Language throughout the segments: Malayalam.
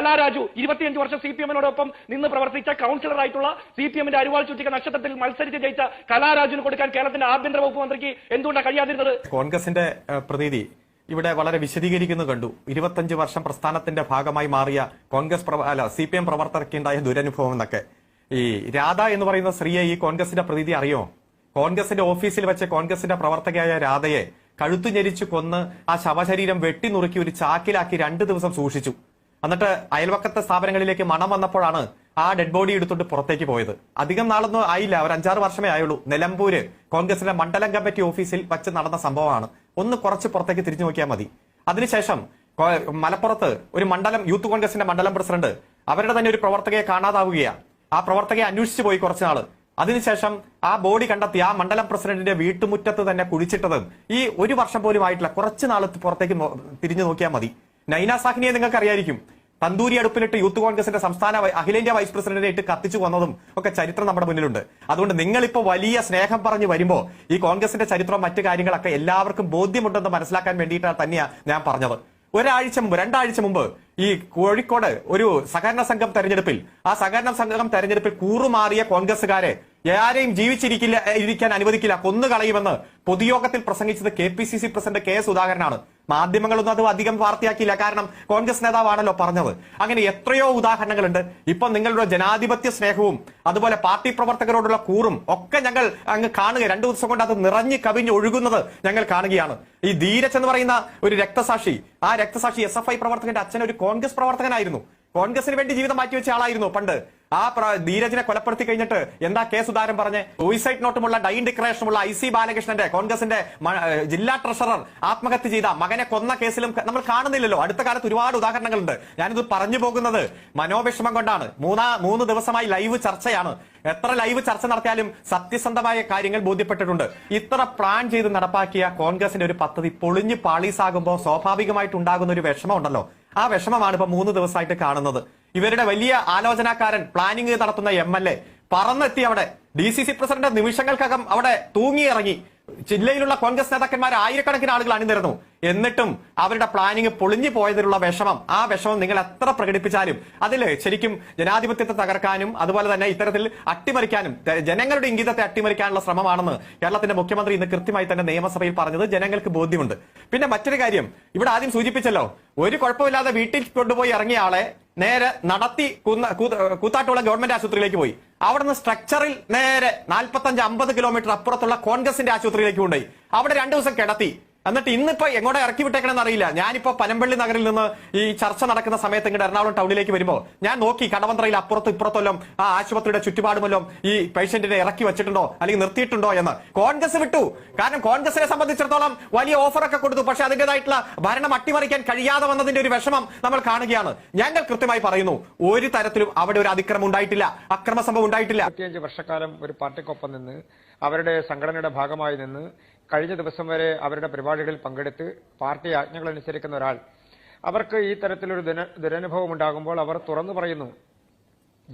കലാരാജു ഇരുപത്തിയഞ്ച് വർഷം സി പി എമ്മിനോടൊപ്പം നിന്ന് പ്രവർത്തിച്ച കൗൺസിലറായിട്ടുള്ള സി പി എമ്മിന്റെ അരുവാൾ ചുറ്റിക്ക നക്ഷത്രത്തിൽ മത്സരിച്ച് ജയിച്ച കലാരാജുവിന് കൊടുക്കാൻ കേരളത്തിന്റെ ആഭ്യന്തര വകുപ്പ് മന്ത്രിക്ക് എന്തുകൊണ്ടാണ് കഴിയാതിരുന്നത്? കോൺഗ്രസിന്റെ പ്രതീതി ഇവിടെ വളരെ വിശദീകരിക്കുന്നു കണ്ടു. ഇരുപത്തഞ്ച് വർഷം പ്രസ്ഥാനത്തിന്റെ ഭാഗമായി മാറിയ കോൺഗ്രസ് അല്ല സി പി എം പ്രവർത്തകർക്കുണ്ടായ ദുരനുഭവം എന്നൊക്കെ. ഈ രാധ എന്ന് പറയുന്ന സ്ത്രീയെ ഈ കോൺഗ്രസിന്റെ പ്രതീതി അറിയോ? കോൺഗ്രസിന്റെ ഓഫീസിൽ വെച്ച് കോൺഗ്രസിന്റെ പ്രവർത്തകയായ രാധയെ കഴുത്തു ഞെരിച്ചു കൊന്ന് ആ ശവശരീരം വെട്ടിനുറുക്കി ഒരു ചാക്കിലാക്കി രണ്ടു ദിവസം സൂക്ഷിച്ചു. എന്നിട്ട് അയൽവക്കത്തെ സ്ഥാപനങ്ങളിലേക്ക് മണം വന്നപ്പോഴാണ് ആ ഡെഡ് ബോഡി എടുത്തോണ്ട് പുറത്തേക്ക് പോയത്. അധികം നാളൊന്നും ആയില്ല. ഒരു അഞ്ചാറ് വർഷമേ ആയുള്ളൂ. നിലമ്പൂര് കോൺഗ്രസിന്റെ മണ്ഡലം കമ്മിറ്റി ഓഫീസിൽ വച്ച് നടന്ന സംഭവമാണ്. ഒന്ന് കുറച്ച് പുറത്തേക്ക് തിരിഞ്ഞു നോക്കിയാൽ മതി. അതിനുശേഷം മലപ്പുറത്ത് ഒരു മണ്ഡലം യൂത്ത് കോൺഗ്രസിന്റെ മണ്ഡലം പ്രസിഡന്റ് അവരുടെ തന്നെ ഒരു പ്രവർത്തകയെ കാണാതാവുകയാണ് ആ പ്രവർത്തകയെ അന്വേഷിച്ചു പോയി കുറച്ച് കുറച്ചുനാൾ അതിനുശേഷം ആ ബോഡി കണ്ടെത്തി ആ മണ്ഡലം പ്രസിഡന്റിന്റെ വീട്ടുമുറ്റത്ത് തന്നെ കുഴിച്ചിട്ടതും ഈ ഒരു വർഷം പോലും ആയിട്ടില്ല. കുറച്ച് നാൾ പുറത്തേക്ക് തിരിഞ്ഞു നോക്കിയാൽ മതി. നൈന സാഹ്നിയെ നിങ്ങൾക്ക് അറിയായിരിക്കും തന്തൂരി അടുപ്പിലിട്ട് യൂത്ത് കോൺഗ്രസിന്റെ സംസ്ഥാന അഖിലേന്ത്യാ വൈസ് പ്രസിഡന്റിനെ ഇട്ട് കത്തിച്ചു വന്നതും ഒക്കെ ചരിത്രം നമ്മുടെ മുന്നിലുണ്ട്. അതുകൊണ്ട് നിങ്ങളിപ്പോ വലിയ സ്നേഹം പറഞ്ഞു വരുമ്പോ ഈ കോൺഗ്രസിന്റെ ചരിത്രം മറ്റു കാര്യങ്ങളൊക്കെ എല്ലാവർക്കും ബോധ്യമുണ്ടെന്ന് മനസ്സിലാക്കാൻ വേണ്ടിയിട്ടാണ് തന്നെയാണ് ഞാൻ പറഞ്ഞത്. ഒരാഴ്ച മുമ്പ് രണ്ടാഴ്ച മുമ്പ് ഈ കോഴിക്കോട് ഒരു സഹകരണ സംഘം തെരഞ്ഞെടുപ്പിൽ ആ സഹകരണ സംഘം തെരഞ്ഞെടുപ്പിൽ കൂറുമാറിയ കോൺഗ്രസുകാരെ ആരെയും ജീവിച്ചിരിക്കില്ല ഇരിക്കാൻ അനുവദിക്കില്ല കൊന്നുകളയുമെന്ന് പൊതുയോഗത്തിൽ പ്രസംഗിച്ചത് K P C C president K സുധാകരനാണ്. മാധ്യമങ്ങളൊന്നും അത് അധികം വാർത്തയാക്കിയില്ല. കാരണം കോൺഗ്രസ് നേതാവാണല്ലോ പറഞ്ഞത്. അങ്ങനെ എത്രയോ ഉദാഹരണങ്ങളുണ്ട്. ഇപ്പൊ നിങ്ങളുടെ ജനാധിപത്യ സ്നേഹവും അതുപോലെ പാർട്ടി പ്രവർത്തകരോടുള്ള കൂറും ഒക്കെ ഞങ്ങൾ അങ്ങ് കാണുക. രണ്ടു ദിവസം കൊണ്ട് അത് നിറഞ്ഞു കവിഞ്ഞ് ഒഴുകുന്നത് ഞങ്ങൾ കാണുകയാണ്. ഈ ധീരജ് എന്ന് പറയുന്ന ഒരു രക്തസാക്ഷി ആ രക്തസാക്ഷി എസ് എഫ് ഐ പ്രവർത്തകന്റെ അച്ഛൻ ഒരു കോൺഗ്രസ് പ്രവർത്തകനായിരുന്നു. കോൺഗ്രസിന് വേണ്ടി ജീവിതം മാറ്റിവെച്ച ആളായിരുന്നു പണ്ട്. ആ ധീരജിനെ കൊലപ്പെടുത്തി കഴിഞ്ഞിട്ട് എന്താ കെ സുധാരൻ പറഞ്ഞ്? സൂയിസൈഡ് നോട്ടുമുള്ള ഡൈൻ ഡിക്ലറേഷനുമുള്ള ഐ സി ബാലകൃഷ്ണന്റെ കോൺഗ്രസിന്റെ ജില്ലാ ട്രഷറർ ആത്മഹത്യ ചെയ്ത മകനെ കൊന്ന കേസിലും നമ്മൾ കാണുന്നില്ലല്ലോ. അടുത്ത കാലത്ത് ഒരുപാട് ഉദാഹരണങ്ങളുണ്ട്. ഞാനിത് പറഞ്ഞു പോകുന്നത് മനോവിഷമം കൊണ്ടാണ്. മൂന്നാ മൂന്ന് ദിവസമായി ലൈവ് ചർച്ചയാണ്. എത്ര ലൈവ് ചർച്ച നടത്തിയാലും സത്യസന്ധമായ കാര്യങ്ങൾ ബോധ്യപ്പെട്ടിട്ടുണ്ട്. ഇത്ര പ്ലാൻ ചെയ്ത് നടപ്പാക്കിയ കോൺഗ്രസിന്റെ ഒരു പദ്ധതി പൊളിഞ്ഞ് പാളീസാകുമ്പോൾ സ്വാഭാവികമായിട്ടുണ്ടാകുന്ന ഒരു വിഷമം ഉണ്ടല്ലോ ആ വിഷമമാണ് ഇപ്പൊ മൂന്ന് ദിവസമായിട്ട് കാണുന്നത്. ഇവരുടെ വലിയ ആലോചനാക്കാരൻ പ്ലാനിംഗ് നടത്തുന്ന എം എൽ എ പറന്നെത്തി അവിടെ. ഡി സി സി പ്രസിഡന്റ് നിമിഷങ്ങൾക്കകം അവിടെ തൂങ്ങിയിറങ്ങി. ജില്ലയിലുള്ള കോൺഗ്രസ് നേതാക്കന്മാർ ആയിരക്കണക്കിന് ആളുകൾ അണിനിരന്നു. എന്നിട്ടും അവരുടെ പ്ലാനിങ് പൊളിഞ്ഞു പോയതിലുള്ള വിഷമം ആ വിഷമം നിങ്ങൾ എത്ര പ്രകടിപ്പിച്ചാലും അതിൽ ശരിക്കും ജനാധിപത്യത്തെ തകർക്കാനും അതുപോലെ തന്നെ ഇത്തരത്തിൽ അട്ടിമറിക്കാനും ജനങ്ങളുടെ ഇംഗിതത്തെ അട്ടിമറിക്കാനുള്ള ശ്രമമാണെന്ന് കേരളത്തിന്റെ മുഖ്യമന്ത്രി ഇന്ന് കൃത്യമായി തന്നെ നിയമസഭയിൽ പറഞ്ഞത് ജനങ്ങൾക്ക് ബോധ്യമുണ്ട്. പിന്നെ മറ്റൊരു കാര്യം ഇവിടെ ആദ്യം സൂചിപ്പിച്ചല്ലോ ഒരു കുഴപ്പമില്ലാതെ വീട്ടിൽ കൊണ്ടുപോയി ഇറങ്ങിയ ആളെ നേരെ നടത്തി കൂത്താട്ടുള്ള ഗവൺമെന്റ് ആശുപത്രിയിലേക്ക് പോയി. അവിടെ നിന്ന് സ്ട്രക്ചറിൽ നേരെ നാൽപ്പത്തഞ്ച് അമ്പത് കിലോമീറ്റർ അപ്പുറത്തുള്ള കോൺഗ്രസിന്റെ ആശുപത്രിയിലേക്ക് കൊണ്ടുപോയി. അവിടെ രണ്ടു ദിവസം കിടത്തി. എന്നിട്ട് ഇന്നിപ്പോ എങ്ങോട്ട് ഇറക്കി വിട്ടേക്കണമെന്ന് അറിയില്ല. ഞാനിപ്പോ പനമ്പള്ളി നഗറിൽ നിന്ന് ഈ ചർച്ച നടക്കുന്ന സമയത്ത് ഇങ്ങോട്ട് എറണാകുളം ടൗണിലേക്ക് വരുമ്പോ ഞാൻ നോക്കി കടവന്ത്രയിൽ അപ്പുറത്ത് ഇപ്പുറത്തെല്ലാം ആ ആശുപത്രിയുടെ ചുറ്റുപാടുമല്ലോ ഈ പേഷ്യന്റിനെ ഇറക്കി വെച്ചിട്ടുണ്ടോ അല്ലെങ്കിൽ നിർത്തിയിട്ടുണ്ടോ എന്ന് കോൺഗ്രസ് വിട്ടു. കാരണം കോൺഗ്രസിനെ സംബന്ധിച്ചിടത്തോളം വലിയ ഓഫറൊക്കെ കൊടുത്തു. പക്ഷെ അതിന്റേതായിട്ടുള്ള ഭരണം അട്ടിമറിക്കാൻ കഴിയാതെ വന്നതിന്റെ ഒരു വിഷമം നമ്മൾ കാണുകയാണ്. ഞങ്ങൾ കൃത്യമായി പറയുന്നു ഒരു തരത്തിലും അവിടെ ഒരു അതിക്രമം ഉണ്ടായിട്ടില്ല അക്രമ സംഭവം ഉണ്ടായിട്ടില്ല വർഷക്കാലം ഒരു പാർട്ടിക്കൊപ്പം നിന്ന് അവരുടെ സംഘടനയുടെ ഭാഗമായി നിന്ന് കഴിഞ്ഞ ദിവസം വരെ അവരുടെ പരിപാടികളിൽ പങ്കെടുത്ത് പാർട്ടി ആജ്ഞകൾ അനുസരിക്കുന്ന ഒരാൾ. അവർക്ക് ഈ തരത്തിലൊരു ദുര- ദുരനുഭവം ഉണ്ടാകുമ്പോൾ അവർ തുറന്നു പറയുന്നു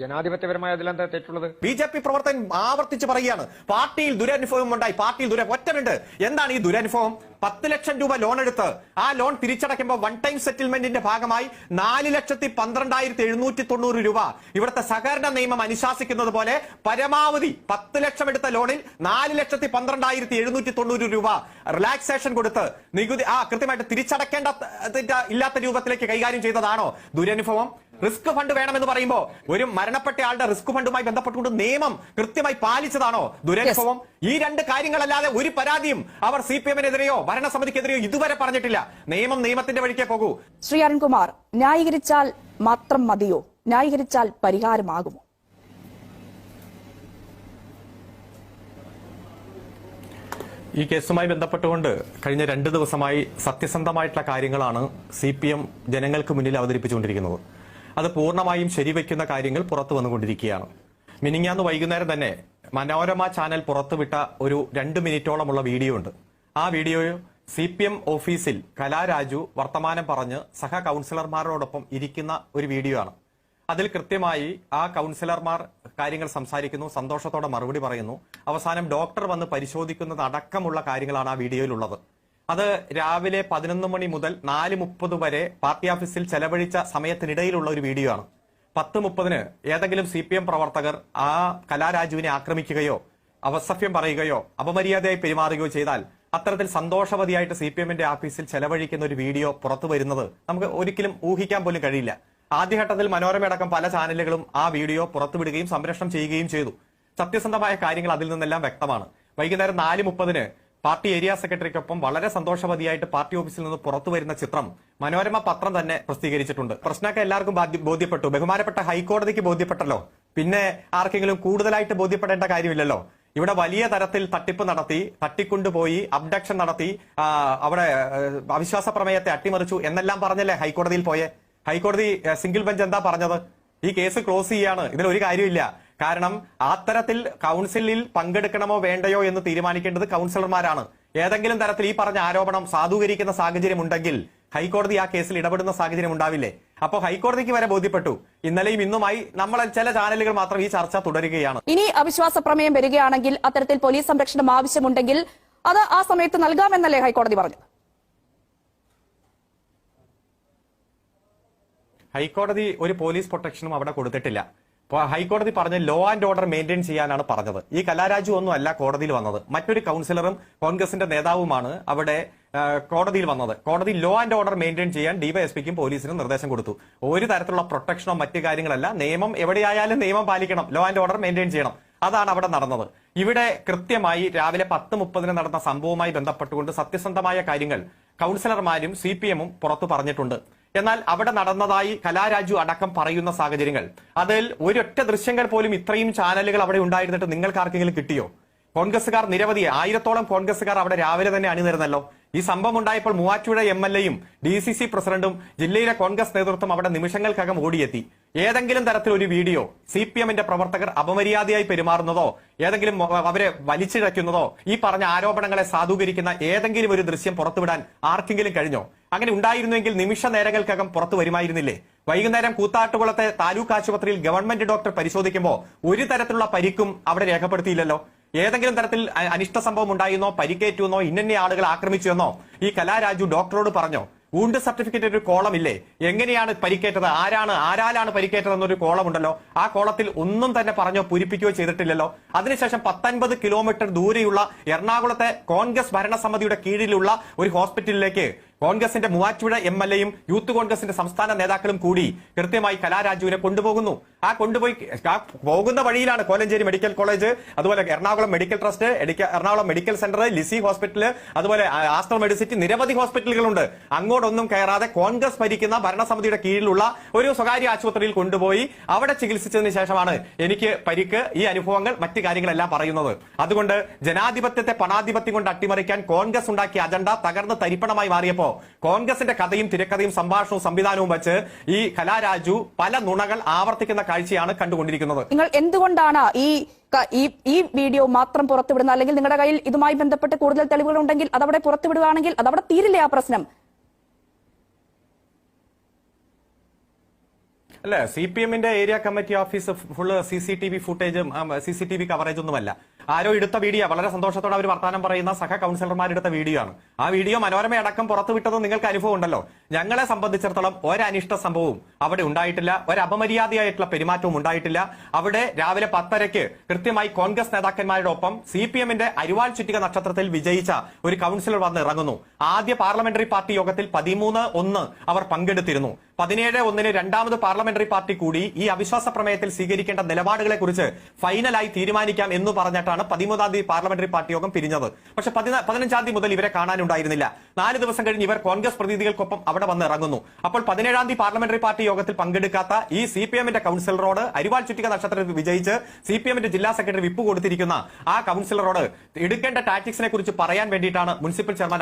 ജനാധിപത്യപരമായ അതിലെന്താ തെറ്റുള്ളത്? ബി ജെ പി പ്രവർത്തകൻ ആവർത്തിച്ച് പറയുകയാണ്. പാർട്ടിയിൽ ദുരനുഭവം ഉണ്ടായി. പാർട്ടിയിൽ ദുര ഒറ്റമുണ്ട് എന്താണ് ഈ ദുരനുഭവം? പത്ത് ലക്ഷം രൂപ ലോൺ എടുത്ത് ആ ലോൺ തിരിച്ചടയ്ക്കുമ്പോൾ വൺ ടൈം സെറ്റിൽമെന്റിന്റെ ഭാഗമായി നാല് ലക്ഷത്തി പന്ത്രണ്ടായിരത്തി എഴുന്നൂറ്റി തൊണ്ണൂറ് രൂപ. ഇവിടുത്തെ സഹകരണ നിയമം അനുശാസിക്കുന്നത് പോലെ പരമാവധി പത്ത് ലക്ഷം എടുത്ത ലോണിൽ നാല് ലക്ഷത്തി പന്ത്രണ്ടായിരത്തി എഴുന്നൂറ്റി തൊണ്ണൂറ് രൂപ റിലാക്സേഷൻ കൊടുത്ത് നികുതി ആ കൃത്യമായിട്ട് തിരിച്ചടക്കേണ്ട ഇല്ലാത്ത രൂപത്തിലേക്ക് കൈകാര്യം ചെയ്തതാണോ ദുരനുഭവം? റിസ്ക് ഫണ്ട് വേണമെന്ന് പറയുമ്പോൾ ഒരു മരണപ്പെട്ട ആളുടെ റിസ്ക് ഫണ്ടുമായി ബന്ധപ്പെട്ടുകൊണ്ട് നിയമം കൃത്യമായി പാലിച്ചതാണോ ദുരനുഭവം? ഈ രണ്ട് കാര്യങ്ങളല്ലാതെ ഒരു പരാതിയും അവർ സി പി എമ്മിനെതിരെയോ ഭരണസമിതിക്കെതിരെയോ ഇതുവരെ പറഞ്ഞിട്ടില്ല. നിയമം നിയമത്തിന്റെ വഴിക്കേ പോകൂ. ശ്രീ അരുൺകുമാർ ന്യായീകരിച്ചാൽ മാത്രം മതിയോ? ന്യായീകരിച്ചാൽ പരിഹാരമാകുമോ? ഈ കേസുമായി ബന്ധപ്പെട്ടുകൊണ്ട് കഴിഞ്ഞ രണ്ട് ദിവസമായി സത്യസന്ധമായിട്ടുള്ള കാര്യങ്ങളാണ് സി പി എം ജനങ്ങൾക്ക് മുന്നിൽ അവതരിപ്പിച്ചുകൊണ്ടിരിക്കുന്നത്. അത് പൂർണമായും ശരിവെക്കുന്ന കാര്യങ്ങൾ പുറത്തു വന്നുകൊണ്ടിരിക്കുകയാണ്. മിനിങ്ങാന്ന് വൈകുന്നേരം തന്നെ മനോരമ ചാനൽ പുറത്തുവിട്ട ഒരു രണ്ട് മിനിറ്റോളമുള്ള വീഡിയോ ഉണ്ട്. ആ വീഡിയോ സി പി എം ഓഫീസിൽ കലാരാജു വർത്തമാനം പറഞ്ഞ് സഹ കൗൺസിലർമാരോടൊപ്പം ഇരിക്കുന്ന ഒരു വീഡിയോ ആണ്. അതിൽ കൃത്യമായി ആ കൗൺസിലർമാർ കാര്യങ്ങൾ സംസാരിക്കുന്നു സന്തോഷത്തോടെ മറുപടി പറയുന്നു. അവസാനം ഡോക്ടർ വന്ന് പരിശോധിക്കുന്നത് അടക്കമുള്ള കാര്യങ്ങളാണ് ആ വീഡിയോയിലുള്ളത്. അത് രാവിലെ പതിനൊന്ന് മണി മുതൽ നാല് മുപ്പത് വരെ പാർട്ടി ഓഫീസിൽ ചെലവഴിച്ച സമയത്തിനിടയിലുള്ള ഒരു വീഡിയോ ആണ്. പത്ത് മുപ്പതിന് ഏതെങ്കിലും സി പ്രവർത്തകർ ആ കലാരാജുവിനെ ആക്രമിക്കുകയോ അവസഭ്യം പറയുകയോ അപമര്യാദയായി പെരുമാറുകയോ ചെയ്താൽ അത്തരത്തിൽ സന്തോഷവതിയായിട്ട് സി പി എമ്മിന്റെ ഓഫീസിൽ ചെലവഴിക്കുന്ന ഒരു വീഡിയോ പുറത്തു വരുന്നത് നമുക്ക് ഒരിക്കലും ഊഹിക്കാൻ പോലും കഴിയില്ല. ആദ്യഘട്ടത്തിൽ മനോരമയടക്കം പല ചാനലുകളും ആ വീഡിയോ പുറത്തുവിടുകയും സംരക്ഷണം ചെയ്യുകയും ചെയ്തു. സത്യസന്ധമായ കാര്യങ്ങൾ അതിൽ നിന്നെല്ലാം വ്യക്തമാണ്. വൈകുന്നേരം നാല് മുപ്പതിന് പാർട്ടി ഏരിയ സെക്രട്ടറിക്കൊപ്പം വളരെ സന്തോഷവതിയായിട്ട് പാർട്ടി ഓഫീസിൽ നിന്ന് പുറത്തു വരുന്ന ചിത്രം മനോരമ പത്രം തന്നെ പ്രസിദ്ധീകരിച്ചിട്ടുണ്ട്. പ്രശ്നമൊക്കെ എല്ലാവർക്കും ബോധ്യപ്പെട്ടു. ബഹുമാനപ്പെട്ട ഹൈക്കോടതിക്ക് ബോധ്യപ്പെട്ടല്ലോ. പിന്നെ ആർക്കെങ്കിലും കൂടുതലായിട്ട് ബോധ്യപ്പെടേണ്ട കാര്യമില്ലല്ലോ. ഇവിടെ വലിയ തരത്തിൽ തട്ടിപ്പ് നടത്തി തട്ടിക്കൊണ്ടുപോയി അബ്ഡക്ഷൻ നടത്തി അവിടെ അവിശ്വാസ പ്രമേയത്തെ അട്ടിമറിച്ചു എന്നെല്ലാം പറഞ്ഞല്ലേ ഹൈക്കോടതിയിൽ പോയെ? ഹൈക്കോടതി സിംഗിൾ ബെഞ്ച് എന്താ പറഞ്ഞത്? ഈ കേസ് ക്ലോസ് ചെയ്യാണ്. ഇതിൽ ഒരു കാര്യമില്ല. കാരണം അത്തരത്തിൽ കൗൺസിലിൽ പങ്കെടുക്കണമോ വേണ്ടയോ എന്ന് തീരുമാനിക്കേണ്ടത് കൗൺസിലർമാരാണ്. ഏതെങ്കിലും തരത്തിൽ ഈ പറഞ്ഞ ആരോപണം സാധൂകരിക്കുന്ന സാഹചര്യം ഉണ്ടെങ്കിൽ ഹൈക്കോടതി ആ കേസിൽ ഇടപെടുന്ന സാഹചര്യം ഉണ്ടാവില്ലേ അപ്പോൾ ഹൈക്കോടതിക്ക് വരെ ബോധ്യപ്പെട്ടു. ഇന്നലെയും ഇന്നുമായി നമ്മൾ ചില ചാനലുകൾ മാത്രം ഈ ചർച്ച തുടരുകയാണ്. ഇനി അവിശ്വാസ പ്രമേയം വരികയാണെങ്കിൽ അത്തരത്തിൽ പോലീസ് സംരക്ഷണം ആവശ്യമുണ്ടെങ്കിൽ അത് ആ സമയത്ത് നൽകാമെന്നല്ലേ ഹൈക്കോടതി പറഞ്ഞു ഹൈക്കോടതി ഒരു പോലീസ് പ്രൊട്ടക്ഷനും അവിടെ കൊടുത്തിട്ടില്ല. ഹൈക്കോടതി പറഞ്ഞ ലോ ആൻഡ് ഓർഡർ മെയിന്റെയിൻ ചെയ്യാനാണ് പറഞ്ഞത്. ഈ കലാരാജു ഒന്നും അല്ല കോടതിയിൽ വന്നത്. മറ്റൊരു കൗൺസിലറും കോൺഗ്രസിന്റെ നേതാവുമാണ് അവിടെ കോടതിയിൽ വന്നത്. കോടതി ലോ ആൻഡ് ഓർഡർ മെയിന്റെയിൻ ചെയ്യാൻ ഡിവൈഎസ്പിക്കും പോലീസിനും നിർദ്ദേശം കൊടുത്തു. ഒരു തരത്തിലുള്ള പ്രൊട്ടക്ഷനോ മറ്റു കാര്യങ്ങളല്ല നിയമം എവിടെയായാലും നിയമം പാലിക്കണം. ലോ ആൻഡ് ഓർഡർ മെയിന്റെയിൻ ചെയ്യണം. അതാണ് അവിടെ നടന്നത്. ഇവിടെ കൃത്യമായി രാവിലെ പത്ത് മുപ്പതിന് നടന്ന സംഭവവുമായി ബന്ധപ്പെട്ടുകൊണ്ട് സത്യസന്ധമായ കാര്യങ്ങൾ കൗൺസിലർമാരും സി പി എമ്മും പുറത്തു പറഞ്ഞിട്ടുണ്ട്. എന്നാൽ അവിടെ നടന്നതായി കലാരാജു അടക്കം പറയുന്ന സാഹചര്യങ്ങൾ. അതിൽ ഒരൊറ്റ ദൃശ്യങ്ങൾ പോലും ഇത്രയും ചാനലുകൾ അവിടെ ഉണ്ടായിരുന്നിട്ട് നിങ്ങൾക്ക് ആർക്കെങ്കിലും കിട്ടിയോ? കോൺഗ്രസുകാർ നിരവധി ആയിരത്തോളം കോൺഗ്രസുകാർ അവിടെ രാവിലെ തന്നെ അണിനിരുന്നല്ലോ. ഈ സംഭവം ഉണ്ടായപ്പോൾ മൂവാറ്റുപുഴ എം എൽ എയും ഡി സി സി പ്രസിഡന്റും ജില്ലയിലെ കോൺഗ്രസ് നേതൃത്വം അവിടെ നിമിഷങ്ങൾക്കകം ഓടിയെത്തി. ഏതെങ്കിലും തരത്തിൽ ഒരു വീഡിയോ സി പി എമ്മിന്റെ പ്രവർത്തകർ അപമര്യാദയായി പെരുമാറുന്നതോ ഏതെങ്കിലും അവരെ വലിച്ചിഴയ്ക്കുന്നതോ ഈ പറഞ്ഞ ആരോപണങ്ങളെ സാധൂകരിക്കുന്ന ഏതെങ്കിലും ഒരു ദൃശ്യം പുറത്തുവിടാൻ ആർക്കെങ്കിലും കഴിഞ്ഞോ? അങ്ങനെ ഉണ്ടായിരുന്നുവെങ്കിൽ നിമിഷ നേരങ്ങൾക്കകം പുറത്തു വരുമായിരുന്നില്ലേ? വൈകുന്നേരം കൂത്താട്ടുകുളത്തെ താലൂക്ക് ആശുപത്രിയിൽ ഗവൺമെന്റ് ഡോക്ടർ പരിശോധിക്കുമ്പോൾ ഒരു തരത്തിലുള്ള പരിക്കും അവിടെ രേഖപ്പെടുത്തിയില്ലല്ലോ? ഏതെങ്കിലും തരത്തിൽ അനിഷ്ട സംഭവം ഉണ്ടായിരുന്നോ പരിക്കേറ്റുവെന്നോ ഇന്നെ ആളുകൾ ആക്രമിച്ചു എന്നോ ഈ കലാരാജു ഡോക്ടറോട് പറഞ്ഞോ? വൂണ്ട് സർട്ടിഫിക്കറ്റ് ഒരു കോളം ഇല്ലേ എങ്ങനെയാണ് പരിക്കേറ്റത്? ആരാണ് ആരാലാണ് പരിക്കേറ്റത് എന്നൊരു കോളം ഉണ്ടല്ലോ ആ കോളത്തിൽ ഒന്നും തന്നെ പറഞ്ഞോ പൂരിപ്പിക്കുകയോ ചെയ്തിട്ടില്ലല്ലോ. അതിനുശേഷം പത്തൊൻപത് കിലോമീറ്റർ ദൂരെയുള്ള എറണാകുളത്തെ കോൺഗ്രസ് ഭരണസമിതിയുടെ കീഴിലുള്ള ഒരു ഹോസ്പിറ്റലിലേക്ക് കോൺഗ്രസിന്റെ മൂവാറ്റുപുഴ എം എൽ എയും യൂത്ത് കോൺഗ്രസിന്റെ സംസ്ഥാന നേതാക്കളും കൂടി കൃത്യമായി കലാരാജുവിനെ കൊണ്ടുപോകുന്നു. ആ കൊണ്ടുപോയി പോകുന്ന വഴിയിലാണ് കോലഞ്ചേരി മെഡിക്കൽ കോളേജ് അതുപോലെ Ernakulam medical trust Ernakulam medical centre Lisie hospital അതുപോലെ ആസ്ട്രൽ മെഡിസിറ്റി നിരവധി ഹോസ്പിറ്റലുകളുണ്ട്. അങ്ങോട്ടൊന്നും കയറാതെ കോൺഗ്രസ് ഭരിക്കുന്ന ഭരണസമിതിയുടെ കീഴിലുള്ള ഒരു സ്വകാര്യ ആശുപത്രിയിൽ കൊണ്ടുപോയി അവിടെ ചികിത്സിച്ചതിന് ശേഷമാണ് എനിക്ക് പരിക്ക് ഈ അനുഭവങ്ങൾ മറ്റു കാര്യങ്ങളെല്ലാം പറയുന്നത്. അതുകൊണ്ട് ജനാധിപത്യത്തെ പണാധിപത്യം കൊണ്ട് അട്ടിമറിക്കാൻ കോൺഗ്രസ് ഉണ്ടാക്കിയ അജണ്ട തകർന്ന് തരിപ്പണമായി മാറിയപ്പോ കോൺഗ്രസിന്റെ കഥയും തിരക്കഥയും സംഭാഷണവും സംവിധാനവും വെച്ച് ഈ കലാരാജു പല നുണകൾ ആവർത്തിക്കുന്ന കാഴ്ചയാണ് കണ്ടുകൊണ്ടിരിക്കുന്നത്. നിങ്ങൾ എന്തുകൊണ്ടാണ് ഈ ഈ ഈ വീഡിയോ മാത്രം പുറത്തുവിടുന്നത്? അല്ലെങ്കിൽ നിങ്ങളുടെ കയ്യിൽ ഇതുമായി ബന്ധപ്പെട്ട് കൂടുതൽ തെളിവുകൾ ഉണ്ടെങ്കിൽ അതവിടെ പുറത്തുവിടുകയാണെങ്കിൽ അതവിടെ തീരില്ലേ ആ പ്രശ്നം? അല്ല സി പി എമ്മിന്റെ area committee office full C C T V ഫുട്ടേജും C C T V coverage ഒന്നുമല്ല ആരോ എടുത്ത വീഡിയോ. വളരെ സന്തോഷത്തോടെ അവർ വർത്താനം പറയുന്ന സഹ കൗൺസിലർമാരെടുത്ത വീഡിയോ ആണ്. ആ വീഡിയോ മനോരമ അടക്കം പുറത്തുവിട്ടത് നിങ്ങൾക്ക് അനുഭവം ഉണ്ടല്ലോ. ഞങ്ങളെ സംബന്ധിച്ചിടത്തോളം ഒരനിഷ്ട സംഭവവും അവിടെ ഉണ്ടായിട്ടില്ല. ഒരു പെരുമാറ്റവും ഉണ്ടായിട്ടില്ല. അവിടെ രാവിലെ പത്തരയ്ക്ക് കൃത്യമായി കോൺഗ്രസ് നേതാക്കന്മാരുടെ ഒപ്പം സി പി എമ്മിന്റെ അരിവാൾ ചുറ്റിക നക്ഷത്രത്തിൽ വിജയിച്ച ഒരു കൗൺസിലർ വന്ന് ഇറങ്ങുന്നു. ആദ്യ പാർലമെന്ററി പാർട്ടി യോഗത്തിൽ പതിമൂന്ന് ഒന്ന് അവർ പങ്കെടുത്തിരുന്നു. പതിനേഴ് ഒന്നിന് രണ്ടാമത് പാർലമെന്ററി പാർട്ടി കൂടി ഈ അവിശ്വാസ പ്രമേയത്തിൽ സ്വീകരിക്കേണ്ട നിലപാടുകളെ കുറിച്ച് ഫൈനലായി തീരുമാനിക്കാം എന്ന് പറഞ്ഞിട്ടാണ് പതിമൂന്നാം തീയതി പാർലമെന്ററി പാർട്ടി യോഗം പിരിഞ്ഞത്. പക്ഷെ പതിനാ- പതിനഞ്ചാം തീയതി മുതൽ ഇവരെ കാണാനുണ്ടായിരുന്നില്ല. നാല് ദിവസം കഴിഞ്ഞ് ഇവർ കോൺഗ്രസ് പ്രതിനിധികൾക്കൊപ്പം അവിടെ വന്ന് ഇറങ്ങുന്നു. അപ്പോൾ പതിനേഴാം തീയതി പാർലമെന്ററി പാർട്ടി യോഗത്തിൽ പങ്കെടുക്കാത്ത ഈ സി പി എമ്മിന്റെ കൌൺസിലറോട് അരിവാൾ ചുറ്റിക നക്ഷത്രത്തിൽ വിജയിച്ച് സി പി എമ്മിന്റെ ജില്ലാ സെക്രട്ടറി വിപ്പ് കൊടുത്തിരിക്കുന്ന ആ കൌൺസിലറോട് എടുക്കേണ്ട ടാക്ടിക്സിനെ കുറിച്ച് പറയാൻ വേണ്ടിയിട്ടാണ് മുനിസിപ്പൽ ചെയർമാൻ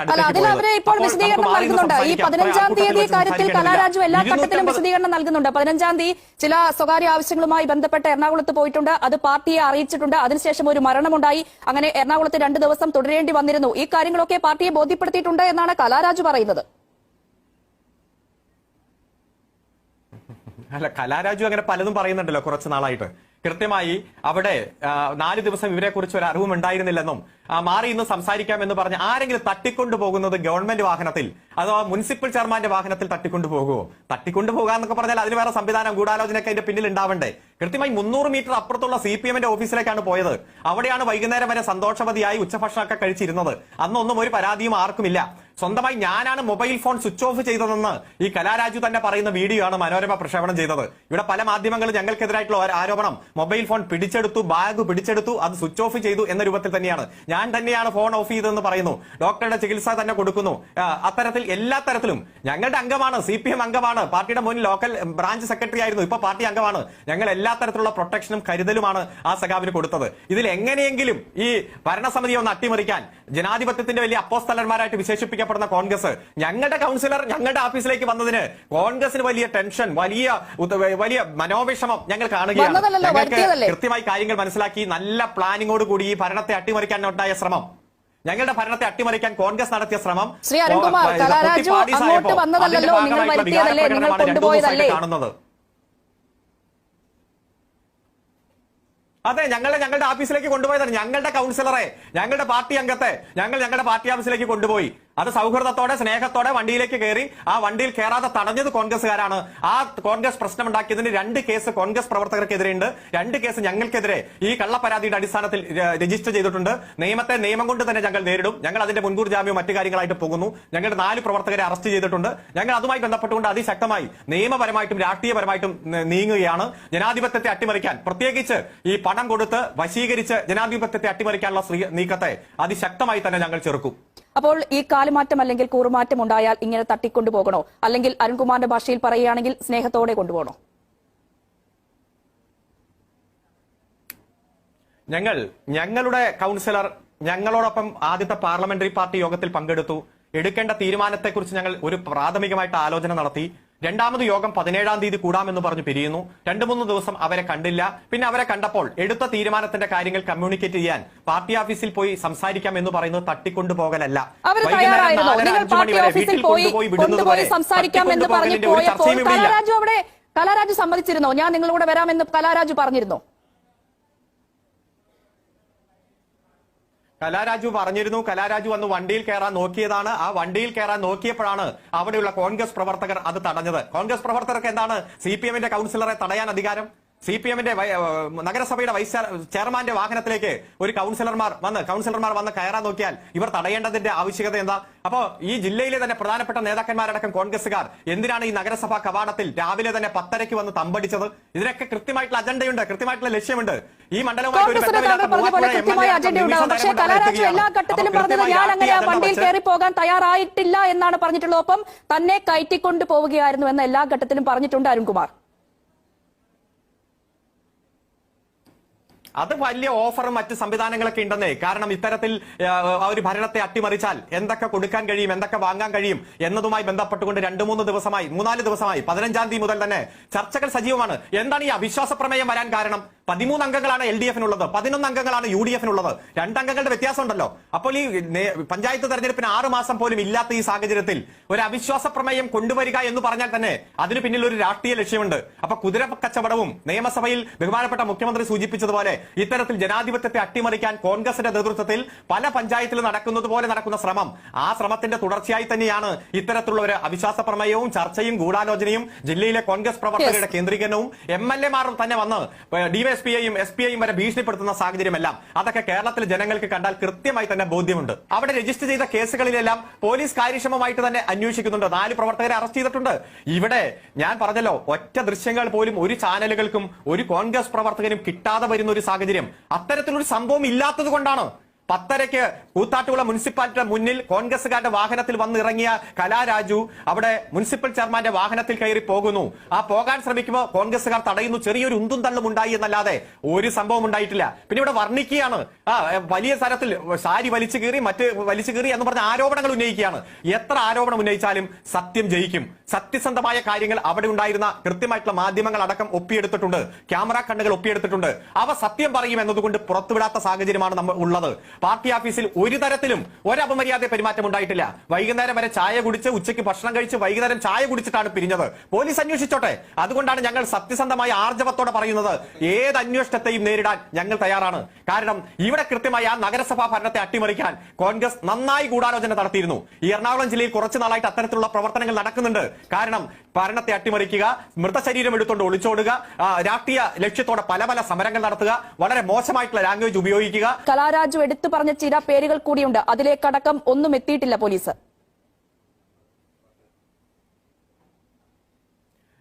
വിശദീകരണം നൽകുന്നുണ്ട്. പതിനഞ്ചാം തീയതി ആൾക്കൂട്ടത്തിൽ കാര്യത്തിൽ സംസാരിക്കേണ്ടതില്ല. കലാരാജു എല്ലാ ഘട്ടത്തിലും 250 വിശദീകരണം നൽകുന്നുണ്ട്. പതിനഞ്ചാം തീയതി ചില സ്വകാര്യ ആവശ്യങ്ങളുമായി ബന്ധപ്പെട്ട് എറണാകുളത്ത് പോയിട്ടുണ്ട്. അത് പാർട്ടിയെ അറിയിച്ചിട്ടുണ്ട്. അതിനുശേഷം ഒരു മരണമുണ്ടായി. അങ്ങനെ എറണാകുളത്ത് രണ്ടു ദിവസം തുടരേണ്ടി വന്നിരുന്നു. ഈ കാര്യങ്ങളൊക്കെ പാർട്ടിയെ ബോധ്യപ്പെടുത്തിയിട്ടുണ്ട് എന്നാണ് കലാരാജ് പറയുന്നത്. അല്ല കലാരാജു അങ്ങനെ പലതും പറയുന്നുണ്ടല്ലോ കുറച്ച് നാളായിട്ട്. കൃത്യമായി അവിടെ നാല് ദിവസം ഇവരെ കുറിച്ച് ഒരു അറിവും ഉണ്ടായിരുന്നില്ലെന്നും മാറി ഇന്ന് സംസാരിക്കാമെന്ന് പറഞ്ഞ് ആരെങ്കിലും തട്ടിക്കൊണ്ടു പോകുന്നത് ഗവൺമെന്റ് വാഹനത്തിൽ അതോ മുനിസിപ്പൽ ചെയർമാന്റെ വാഹനത്തിൽ തട്ടിക്കൊണ്ടു പോകുമോ തട്ടിക്കൊണ്ടു പോകാന്നൊക്കെ പറഞ്ഞാൽ അതിന് വേറെ സംവിധാനം ഗൂഢാലോചനയൊക്കെ അതിന്റെ പിന്നിൽ ഉണ്ടാവണ്ടേ കൃത്യമായി മുന്നൂറ് മീറ്റർ അപ്പുറത്തുള്ള സി പി എമ്മിന്റെ ഓഫീസിലേക്കാണ് പോയത്. അവിടെയാണ് വൈകുന്നേരം വരെ സന്തോഷവതിയായി ഉച്ചഭക്ഷണമൊക്കെ കഴിച്ചിരുന്നത്. അന്നൊന്നും ഒരു പരാതിയും ആർക്കുമില്ല. സ്വന്തമായി ഞാനാണ് മൊബൈൽ ഫോൺ സ്വിച്ച് ഓഫ് ചെയ്തതെന്ന് ഈ കലാരാജു തന്നെ പറയുന്ന വീഡിയോ ആണ് മനോരമ പ്രക്ഷേപണം ചെയ്തത്. ഇവിടെ പല മാധ്യമങ്ങളും ഞങ്ങൾക്കെതിരായിട്ടുള്ള ആരോപണം. മൊബൈൽ ഫോൺ പിടിച്ചെടുത്തു ബാഗ് പിടിച്ചെടുത്തു അത് സ്വിച്ച് ഓഫ് ചെയ്തു എന്ന രൂപത്തിൽ തന്നെയാണ്. ഞാൻ തന്നെയാണ് ഫോൺ ഓഫ് ചെയ്തതെന്ന് പറയുന്നു. ഡോക്ടറുടെ ചികിത്സ തന്നെ കൊടുക്കുന്നു. അത്തരത്തിൽ എല്ലാ തരത്തിലും ഞങ്ങളുടെ അംഗമാണ് സി പി എം അംഗമാണ് പാർട്ടിയുടെ മുൻ ലോക്കൽ ബ്രാഞ്ച് സെക്രട്ടറി ആയിരുന്നു ഇപ്പൊ പാർട്ടി അംഗമാണ്. ഞങ്ങൾ എല്ലാ തരത്തിലുള്ള പ്രൊട്ടക്ഷനും കരുതലുമാണ് ആ സഖാവിന് കൊടുത്തത്. ഇതിൽ എങ്ങനെയെങ്കിലും ഈ ഭരണസമിതിയെ ഒന്ന് അട്ടിമറിക്കാൻ ജനാധിപത്യത്തിന്റെ വലിയ അപ്പോസ്തലന്മാരായിട്ട് വിശേഷിപ്പിക്കപ്പെടുന്ന കോൺഗ്രസ്. ഞങ്ങളുടെ കൗൺസിലർ ഞങ്ങളുടെ ഓഫീസിലേക്ക് വന്നതിന് കോൺഗ്രസിന് വലിയ ടെൻഷൻ വലിയ വലിയ മനോവിഷമം ഞങ്ങൾ കാണുകയാണ്. ഞങ്ങൾക്ക് കൃത്യമായി കാര്യങ്ങൾ മനസ്സിലാക്കി നല്ല പ്ലാനിങ്ങോട് കൂടി ഈ ഭരണത്തെ അട്ടിമറിക്കാൻ ഉണ്ടായ ശ്രമം. ഞങ്ങളുടെ ഭരണത്തെ അട്ടിമറിക്കാൻ കോൺഗ്രസ് നടത്തിയ ശ്രമം ശ്രീ അരുൺകുമാർ, കലാരാജു അങ്ങോട്ട് വന്നതല്ലല്ലോ, നിങ്ങൾ വരുത്തിയതല്ലേ, നിങ്ങൾ കൊണ്ടുപോയതല്ലേ? കാണുന്നത്. അതെ ഞങ്ങളെ ഞങ്ങളുടെ ഓഫീസിലേക്ക് കൊണ്ടുപോയതാണ്. ഞങ്ങളുടെ കൗൺസിലറെ ഞങ്ങളുടെ പാർട്ടി അംഗത്തെ ഞങ്ങൾ ഞങ്ങളുടെ പാർട്ടി ഓഫീസിലേക്ക് കൊണ്ടുപോയി. അത് സൗഹൃദത്തോടെ സ്നേഹത്തോടെ വണ്ടിയിലേക്ക് കയറി ആ വണ്ടിയിൽ കയറാതെ തടഞ്ഞത് കോൺഗ്രസ്സുകാരാണ്. ആ കോൺഗ്രസ് പ്രശ്നമുണ്ടാക്കിയതിന് രണ്ട് കേസ് കോൺഗ്രസ് പ്രവർത്തകർക്കെതിരെയുണ്ട്. രണ്ട് കേസ് ഞങ്ങൾക്കെതിരെ ഈ കള്ളപ്പരാതിയുടെ അടിസ്ഥാനത്തിൽ രജിസ്റ്റർ ചെയ്തിട്ടുണ്ട്. നിയമത്തെ നിയമം കൊണ്ട് തന്നെ ഞങ്ങൾ നേരിടും. ഞങ്ങൾ അതിന്റെ മുൻകൂർ ജാമ്യം മറ്റു കാര്യങ്ങളായിട്ട് പോകുന്നു. ഞങ്ങളുടെ നാല് പ്രവർത്തകരെ അറസ്റ്റ് ചെയ്തിട്ടുണ്ട്. ഞങ്ങൾ അതുമായി ബന്ധപ്പെട്ടുകൊണ്ട് അതിശക്തമായി നിയമപരമായിട്ടും രാഷ്ട്രീയപരമായിട്ടും നീങ്ങുകയാണ്. ജനാധിപത്യത്തെ അട്ടിമറിക്കാൻ പ്രത്യേകിച്ച് ഈ പണം കൊടുത്ത് വശീകരിച്ച് ജനാധിപത്യത്തെ അട്ടിമറിക്കാനുള്ള നീക്കത്തെ അതിശക്തമായി തന്നെ ഞങ്ങൾ ചെറുക്കും. അപ്പോൾ ഈ കാലുമാറ്റം അല്ലെങ്കിൽ കൂറുമാറ്റം ഉണ്ടായാൽ ഇങ്ങനെ തട്ടിക്കൊണ്ടുപോകണോ? അല്ലെങ്കിൽ അരുൺകുമാറിന്റെ ഭാഷയിൽ പറയുകയാണെങ്കിൽ സ്നേഹത്തോടെ കൊണ്ടുപോകണോ? ഞങ്ങൾ ഞങ്ങളുടെ കൗൺസിലർ ഞങ്ങളോടൊപ്പം ആദ്യത്തെ പാർലമെന്ററി പാർട്ടി യോഗത്തിൽ പങ്കെടുത്തു. എടുക്കേണ്ട തീരുമാനത്തെക്കുറിച്ച് ഞങ്ങൾ ഒരു പ്രാഥമികമായിട്ട് ആലോചന നടത്തി. രണ്ടാമത് യോഗം പതിനേഴാം തീയതി കൂടാമെന്ന് പറഞ്ഞു പിരിയുന്നു. രണ്ടു മൂന്ന് ദിവസം അവരെ കണ്ടില്ല. പിന്നെ അവരെ കണ്ടപ്പോൾ എടുത്ത തീരുമാനത്തിന്റെ കാര്യങ്ങൾ കമ്മ്യൂണിക്കേറ്റ് ചെയ്യാൻ പാർട്ടി ഓഫീസിൽ പോയി സംസാരിക്കാം എന്ന് പറയുന്നത് തട്ടിക്കൊണ്ടുപോകലല്ല. പോകലല്ല. കലാരാജു അവിടെ കലാരാജു സമ്മതിച്ചിരുന്നോ? ഞാൻ നിങ്ങളുടെ വരാമെന്ന് കലാരാജു പറഞ്ഞിരുന്നോ? കലാരാജു പറഞ്ഞിരുന്നു കലാരാജു വന്ന് വണ്ടിയിൽ കയറാൻ നോക്കിയതാണ്. ആ വണ്ടിയിൽ കയറാൻ നോക്കിയപ്പോഴാണ് അവിടെയുള്ള കോൺഗ്രസ് പ്രവർത്തകർ അത് തടഞ്ഞത്. കോൺഗ്രസ് പ്രവർത്തകർക്ക് എന്താണ്? സി പി എമ്മിന്റെ കൗൺസിലറെ തടയാൻ അധികാരം? സി പി എമ്മിന്റെ നഗരസഭയുടെ വൈസ് ചെയർ- ചെയർമാന്റെ വാഹനത്തിലേക്ക് ഒരു കൗൺസിലർമാർ വന്ന് കൗൺസിലർമാർ വന്ന് കയറാൻ നോക്കിയാൽ ഇവർ തടയേണ്ടതിന്റെ ആവശ്യകത എന്താ? അപ്പോ ഈ ജില്ലയിലെ തന്നെ പ്രധാനപ്പെട്ട നേതാക്കന്മാരടക്കം കോൺഗ്രസുകാർ എന്തിനാണ് ഈ നഗരസഭാ കവാടത്തിൽ രാവിലെ തന്നെ പത്തരയ്ക്ക് വന്ന് തമ്പടിച്ചത്? ഇതിനൊക്കെ കൃത്യമായിട്ടുള്ള അജണ്ടയുണ്ട് കൃത്യമായിട്ടുള്ള ലക്ഷ്യമുണ്ട്. ഈ മണ്ഡലവുമായിട്ട് പോകാൻ തയ്യാറായിട്ടില്ല എന്നാണ് പറഞ്ഞിട്ടുള്ളത്. ഒപ്പം തന്നെ കയറ്റിക്കൊണ്ട് പോവുകയായിരുന്നു എന്ന് എല്ലാ ഘട്ടത്തിലും പറഞ്ഞിട്ടുണ്ട് അരുൺകുമാർ. അത് വലിയ ഓഫറും മറ്റ് സംവിധാനങ്ങളൊക്കെ ഉണ്ടെന്നേ. കാരണം ഇത്തരത്തിൽ ഒരു ഭരണത്തെ അട്ടിമറിച്ചാൽ എന്തൊക്കെ കൊടുക്കാൻ കഴിയും എന്തൊക്കെ വാങ്ങാൻ കഴിയും എന്നതുമായി ബന്ധപ്പെട്ടുകൊണ്ട് രണ്ടു മൂന്ന് ദിവസമായി മൂന്നാൽ ദിവസമായി പതിനഞ്ചാം തീയതി മുതൽ തന്നെ ചർച്ചകൾ സജീവമാണ്. എന്താണ് ഈ അവിശ്വാസ പ്രമേയം വരാൻ കാരണം? പതിമൂന്ന് അംഗങ്ങളാണ് എൽ ഡി എഫിനുള്ളത്. പതിനൊന്ന് അംഗങ്ങളാണ് യു ഡി എഫിനുള്ളത്. രണ്ടംഗങ്ങളുടെ വ്യത്യാസം ഉണ്ടല്ലോ അപ്പോൾ ഈ പഞ്ചായത്ത് തെരഞ്ഞെടുപ്പിന് ആറ് മാസം പോലും ഇല്ലാത്ത ഈ സാഹചര്യത്തിൽ ഒരു അവിശ്വാസ പ്രമേയം കൊണ്ടുവരിക എന്ന് പറഞ്ഞാൽ തന്നെ അതിന് പിന്നിൽ ഒരു രാഷ്ട്രീയ ലക്ഷ്യമുണ്ട്. അപ്പൊ കുതിര കച്ചവടവും നിയമസഭയിൽ ബഹുമാനപ്പെട്ട മുഖ്യമന്ത്രി സൂചിപ്പിച്ചതുപോലെ ഇത്തരത്തിൽ ജനാധിപത്യത്തെ അട്ടിമറിക്കാൻ കോൺഗ്രസിന്റെ നേതൃത്വത്തിൽ പല പഞ്ചായത്തിൽ നടക്കുന്നത് പോലെ നടക്കുന്ന ശ്രമം. ആ ശ്രമത്തിന്റെ തുടർച്ചയായി തന്നെയാണ് ഇത്തരത്തിലുള്ള ഒരു അവിശ്വാസ പ്രമേയവും ചർച്ചയും ഗൂഢാലോചനയും ജില്ലയിലെ കോൺഗ്രസ് പ്രവർത്തകരുടെ കേന്ദ്രീകരണവും എം എൽ എമാർ തന്നെ വന്ന് ഡിവൈഎസ്പിയെയും എസ് പി ഐയും വരെ ഭീഷണിപ്പെടുത്തുന്ന സാഹചര്യമെല്ലാം അതൊക്കെ കേരളത്തിലെ ജനങ്ങൾക്ക് കണ്ടാൽ കൃത്യമായി തന്നെ ബോധ്യമുണ്ട്. അവിടെ രജിസ്റ്റർ ചെയ്ത കേസുകളിലെല്ലാം പോലീസ് കാര്യക്ഷമമായിട്ട് തന്നെ അന്വേഷിക്കുന്നുണ്ട്. നാല് പ്രവർത്തകരെ അറസ്റ്റ് ചെയ്തിട്ടുണ്ട്. ഇവിടെ ഞാൻ പറഞ്ഞല്ലോ ഒറ്റ ദൃശ്യങ്ങൾ പോലും ഒരു ചാനലുകൾക്കും ഒരു കോൺഗ്രസ് പ്രവർത്തകനും കിട്ടാതെ വരുന്ന ഒരു സാഹചര്യം. അത്തരത്തിലൊരു സംഭവം ഇല്ലാത്തത് കൊണ്ടാണ് പത്തരയ്ക്ക് കൂത്താട്ടുകുള മുനിസിപ്പാലിറ്റിയുടെ മുന്നിൽ കോൺഗ്രസുകാരുടെ വാഹനത്തിൽ വന്നിറങ്ങിയ കലാരാജു അവിടെ മുനിസിപ്പൽ ചെയർമാന്റെ വാഹനത്തിൽ കയറി പോകുന്നു. ആ പോകാൻ ശ്രമിക്കുമ്പോൾ കോൺഗ്രസുകാർ തടയുന്നു. ചെറിയൊരു ഉന്തും തള്ളും ഉണ്ടായി എന്നല്ലാതെ ഒരു സംഭവം ഉണ്ടായിട്ടില്ല. പിന്നെ ഇവിടെ വർണിക്കുകയാണ്. ആ വലിയ സ്ഥലത്തിൽ സാരി വലിച്ചു കീറി മറ്റ് വലിച്ചു കീറി എന്ന് പറഞ്ഞ ആരോപണങ്ങൾ ഉന്നയിക്കുകയാണ്. എത്ര ആരോപണം ഉന്നയിച്ചാലും സത്യം ജയിക്കും. സത്യസന്ധമായ കാര്യങ്ങൾ അവിടെ ഉണ്ടായിരുന്ന കൃത്യമായിട്ടുള്ള മാധ്യമങ്ങൾ അടക്കം ഒപ്പിയെടുത്തിട്ടുണ്ട്. ക്യാമറ കണ്ണുകൾ ഒപ്പിയെടുത്തിട്ടുണ്ട്. അവ സത്യം പറയും എന്നതുകൊണ്ട് പുറത്തുവിടാത്ത സാഹചര്യമാണ് നമ്മൾ ഉള്ളത്. പാർട്ടി ഓഫീസിൽ ഒരു തരത്തിലും ഒരപമര്യാദ പെരുമാറ്റം ഉണ്ടായിട്ടില്ല. വൈകുന്നേരം വരെ ചായ കുടിച്ച് ഉച്ചയ്ക്ക് ഭക്ഷണം കഴിച്ച് വൈകുന്നേരം ചായ കുടിച്ചിട്ടാണ് പിരിഞ്ഞത്. പോലീസ് അന്വേഷിച്ചോട്ടെ. അതുകൊണ്ടാണ് ഞങ്ങൾ സത്യസന്ധമായ ആർജവത്തോടെ പറയുന്നത്. ഏത് അന്വേഷണത്തെയും നേരിടാൻ ഞങ്ങൾ തയ്യാറാണ്. കാരണം ഇവിടെ കൃത്യമായി ആ നഗരസഭാ ഭരണത്തെ അട്ടിമറിക്കാൻ കോൺഗ്രസ് നന്നായി ഗൂഢാലോചന നടത്തിയിരുന്നു. ഈ എറണാകുളം ജില്ലയിൽ കുറച്ചു നാളായിട്ട് അത്തരത്തിലുള്ള പ്രവർത്തനങ്ങൾ നടക്കുന്നുണ്ട്. കാരണം ഭരണത്തെ അട്ടിമറിക്കുക മൃതശരീരം എടുത്തുകൊണ്ട് ഒളിച്ചോടുക രാഷ്ട്രീയ ലക്ഷ്യത്തോടെ പല പല സമരങ്ങൾ നടത്തുക വളരെ മോശമായിട്ടുള്ള ലാംഗ്വേജ് ഉപയോഗിക്കുക. കലാരാജു എടുത്തു പറഞ്ഞ ചില പേരുകൾ കൂടിയുണ്ട്. അതിലേക്കടക്കം ഒന്നും എത്തിയിട്ടില്ല പോലീസ്.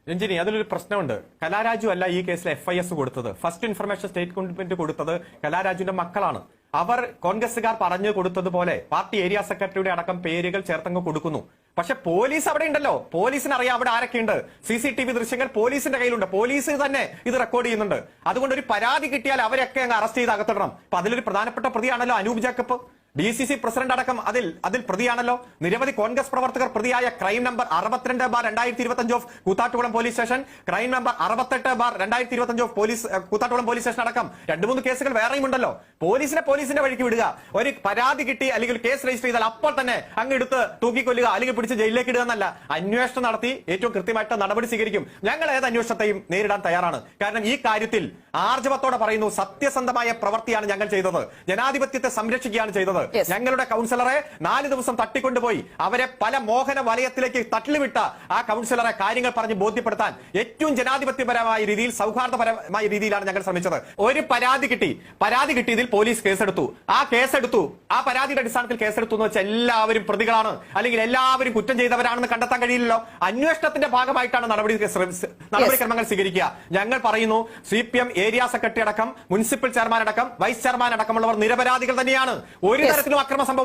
രഞ്ജിനി അതിലൊരു പ്രശ്നമുണ്ട്. കലാരാജു അല്ല ഈ കേസിൽ എഫ് കൊടുത്തത്. ഫസ്റ്റ് ഇൻഫർമേഷൻ സ്റ്റേറ്റ്മെന്റ് കൊടുത്തത് കലാരാജുവിന്റെ മക്കളാണ്. അവർ കോൺഗ്രസുകാർ പറഞ്ഞു കൊടുത്തതുപോലെ പാർട്ടി ഏരിയ സെക്രട്ടറിയുടെ അടക്കം പേരുകൾ ചേർത്തങ്ങ് കൊടുക്കുന്നു. പക്ഷെ പോലീസ് അവിടെ ഉണ്ടല്ലോ. പോലീസിന് അറിയാം അവിടെ ആരൊക്കെയുണ്ട്. സി സി ടി വി ദൃശ്യങ്ങൾ പോലീസിന്റെ കയ്യിലുണ്ട്. പോലീസ് തന്നെ ഇത് റെക്കോർഡ് ചെയ്യുന്നുണ്ട്. അതുകൊണ്ട് ഒരു പരാതി കിട്ടിയാൽ അവരൊക്കെ അങ്ങ് അറസ്റ്റ് ചെയ്ത് അകത്തിടണം. അപ്പൊ അതിലൊരു പ്രധാനപ്പെട്ട പ്രതിയാണല്ലോ Anoop Jacob. D C C president അടക്കം അതിൽ അതിൽ പ്രതിയാണല്ലോ. നിരവധി കോൺഗ്രസ് പ്രവർത്തകർ പ്രതിയായ ക്രൈം നമ്പർ അറുപത്തിരണ്ട് ബാർ രണ്ടായിരത്തി ഇരുപത്തി അഞ്ച് of Koothattukulam police station crime number അറുപത്തെട്ട് ബാർ രണ്ടായിരത്തി ഇരുപത്തി അഞ്ച് of police Koothattukulam police station അടക്കം രണ്ട് മൂന്ന് കേസുകൾ വേറെയും ഉണ്ടല്ലോ. പോലീസിനെ പോലീസിന്റെ വഴിക്ക് വിടുക. ഒരു പരാതി കിട്ടി അല്ലെങ്കിൽ കേസ് രജിസ്റ്റർ ചെയ്താൽ അപ്പോൾ തന്നെ അങ്ങ് എടുത്ത് തൂക്കിക്കൊല്ലുക അല്ലെങ്കിൽ പിടിച്ച് ജയിലിലേക്ക് ഇടുക എന്നല്ല. അന്വേഷണം നടത്തി ഏറ്റവും കൃത്യമായിട്ട് നടപടി സ്വീകരിക്കും. ഞങ്ങൾ ഏത് അന്വേഷണത്തെയും നേരിടാൻ തയ്യാറാണ്. കാരണം ഈ കാര്യത്തിൽ ആർജവത്തോടെ പറയുന്നു സത്യസന്ധമായ പ്രവൃത്തിയാണ് ഞങ്ങൾ ചെയ്തത്. ജനാധിപത്യത്തെ സംരക്ഷിക്കുകയാണ് ചെയ്തത്. ഞങ്ങളുടെ കൗൺസിലറെ നാല് ദിവസം തട്ടിക്കൊണ്ടുപോയി. അവരെ പല മോഹന വലയത്തിലേക്ക് തട്ടിലുവിട്ട ആ കൗൺസിലറെ കാര്യങ്ങൾ പറഞ്ഞ് ബോധ്യപ്പെടുത്താൻ ഏറ്റവും ജനാധിപത്യപരമായ രീതിയിൽ സൗഹാർദ്ദപരമായ രീതിയിലാണ് ഞങ്ങൾ ശ്രമിച്ചത്. ഒരു പരാതി കിട്ടി. പരാതി കിട്ടിയതിൽ പോലീസ് കേസെടുത്തു. ആ കേസെടുത്തു. ആ പരാതിയുടെ അടിസ്ഥാനത്തിൽ കേസെടുത്തു എന്ന് വെച്ചാൽ എല്ലാവരും പ്രതികളാണ്. അല്ലെങ്കിൽ എല്ലാവരും കുറ്റം ചെയ്തവരാണെന്ന് കണ്ടെത്താൻ കഴിയില്ലല്ലോ. അന്വേഷണത്തിന്റെ ഭാഗമായിട്ടാണ് നടപടി നടപടിക്രമങ്ങൾ സ്വീകരിക്കുക. ഞങ്ങൾ പറയുന്നു C P M area secretary അടക്കം മുനിസിപ്പൽ ചെയർമാൻ അടക്കം വൈസ് ചെയർമാൻ അടക്കമുള്ളവർ നിരപരാധികൾ തന്നെയാണ്. ഒരു Yes. തരത്തിലും അക്രമ സംഭവം